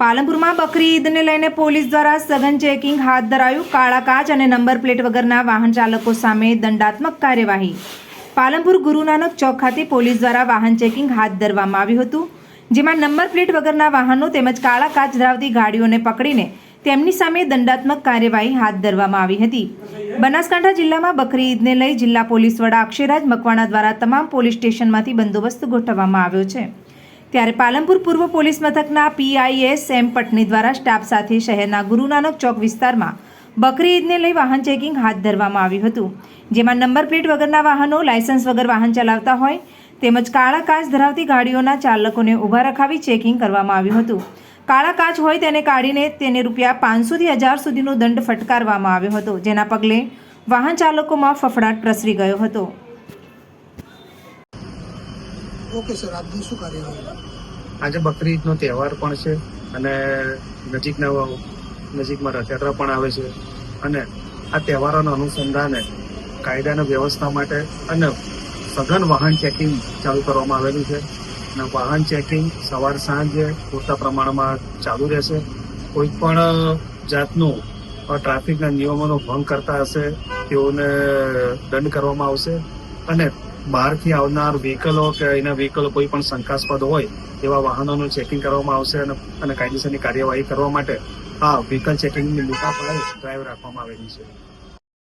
પાલનપુરમાં બકરી ઈદને લઈને પોલીસ દ્વારા સઘન ચેકિંગ હાથ ધરાયું. કાળા કાચ અને નંબર પ્લેટ વગરના વાહન ચાલકો સામે દંડાત્મક કાર્યવાહી. પાલનપુર ગુરુનાનક ચોક ખાતે પોલીસ દ્વારા વાહન ચેકિંગ હાથ ધરવામાં આવ્યું હતું, જેમાં નંબર પ્લેટ વગરના વાહનો તેમજ કાળા કાચ ધરાવતી ગાડીઓને પકડીને તેમની સામે દંડાત્મક કાર્યવાહી હાથ ધરવામાં આવી હતી. બનાસકાંઠા જિલ્લામાં બકરી ઈદને લઈ જિલ્લા પોલીસ વડા અક્ષયરાજ મકવાણા દ્વારા તમામ પોલીસ સ્ટેશનમાંથી બંદોબસ્ત ગોઠવવામાં આવ્યો છે. ત્યારે પાલનપુર પૂર્વ પોલીસ મથકના પીઆઈએસ એમ પટની દ્વારા સ્ટાફ સાથે શહેરના ગુરુનાનક ચોક વિસ્તારમાં બકરી ઈદને લઈ વાહન ચેકિંગ હાથ ધરવામાં આવ્યું હતું, જેમાં નંબર પ્લેટ વગરના વાહનો, લાયસન્સ વગર વાહન ચલાવતા હોય તેમજ કાળા કાચ ધરાવતી ગાડીઓના ચાલકોને ઊભા રખાવી ચેકિંગ કરવામાં આવ્યું હતું. કાળા કાચ હોય તેને કાઢીને તેને રૂપિયા પાંચસોથી હજાર સુધીનો દંડ ફટકારવામાં આવ્યો હતો, જેના પગલે વાહન ચાલકોમાં ફફડાટ પ્રસરી ગયો હતો. ઓકે સર, આજની શું કાર્યવાહી? આજે બકરી ઈદનો તહેવાર પણ છે અને નજીકના નજીકમાં રથયાત્રા પણ આવે છે. અને આ તહેવારોના અનુસંધાને કાયદાના વ્યવસ્થા માટે અને સઘન વાહન ચેકિંગ ચાલુ કરવામાં આવેલું છે. અને વાહન ચેકિંગ સવાર સાંજે પૂરતા પ્રમાણમાં ચાલુ રહેશે. કોઈ પણ જાતનું ટ્રાફિકના નિયમોનો ભંગ કરતા હશે, તેઓને દંડ કરવામાં આવશે. અને બહારથી આવનાર વ્હીકલો કે એના વ્હીકલો કોઈ પણ શંકાસ્પદ હોય, એવા વાહનોનું ચેકિંગ કરવામાં આવશે અને અને કાયદેસરની કાર્યવાહી કરવા માટે આ વ્હીકલ ચેકિંગની મોટા પાયે ડ્રાઈવ રાખવામાં આવેલી છે.